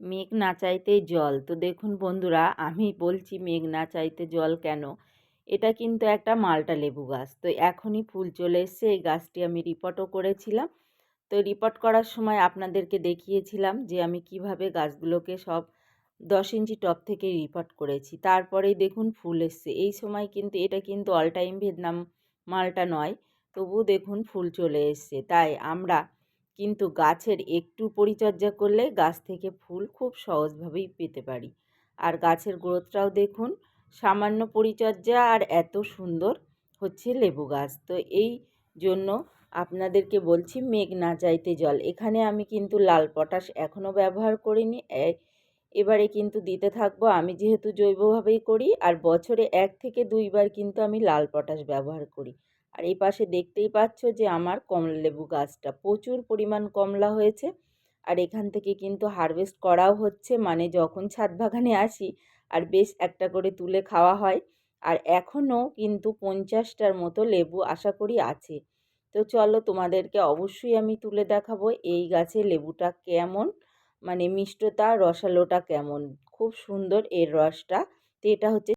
মেঘ না চাইতেই জল। তো দেখুন বন্ধুরা, আমি বলছি মেঘ না চাইতে জল কেন? এটা কিন্তু একটা মালটা লেবু গাছ। তো এখনই ফুল চলে এসছে, এই গাছটি আমি রিপোর্টও করেছিলাম। তো রিপোর্ট করার সময় আপনাদেরকে দেখিয়েছিলাম যে আমি কীভাবে গাছগুলোকে সব দশ ইঞ্চি টপ থেকে রিপোর্ট করেছি। তারপরেই দেখুন ফুল এসছে। এই সময় কিন্তু, এটা কিন্তু অল টাইম ভিয়েতনাম মালটা নয়, তবুও দেখুন ফুল চলে এসছে। তাই আমরা কিন্তু গাছের একটু পরিচর্যা করলে গাছ থেকে ফুল খুব সহজভাবেই পেতে পারি। আর গাছের গ্রোথটাও দেখুন, সামান্য পরিচর্যা আর এত সুন্দর হচ্ছে লেবু গাছ। তো এই জন্য আপনাদেরকে বলছি মেঘ না চাইতে জল। এখানে আমি কিন্তু লাল পটাশ এখনও ব্যবহার করিনি। এবারে কিন্তু দিতে থাকব। আমি যেহেতু জৈবভাবেই করি, আর বছরে এক থেকে দুইবার কিন্তু আমি লাল পটাশ ব্যবহার করি। আর এই পাশে দেখতেই পাচ্ছ যে আমার কমলা লেবু গাছটা প্রচুর পরিমাণ কমলা হয়েছে। আর এখান থেকে কিন্তু হারভেস্ট করাও হচ্ছে মানে যখন ছাদ বাগানে আসি আর বেশ একটা করে তুলে খাওয়া হয়। আর এখনও কিন্তু পঞ্চাশটার মতো লেবু আশা করি আছে। তো চলো তোমাদেরকে অবশ্যই আমি তুলে দেখাবো এই গাছে লেবুটা কেমন মানে মিষ্টতা রসালোটা কেমন। খুব সুন্দর এর রসটা। তো এটা হচ্ছে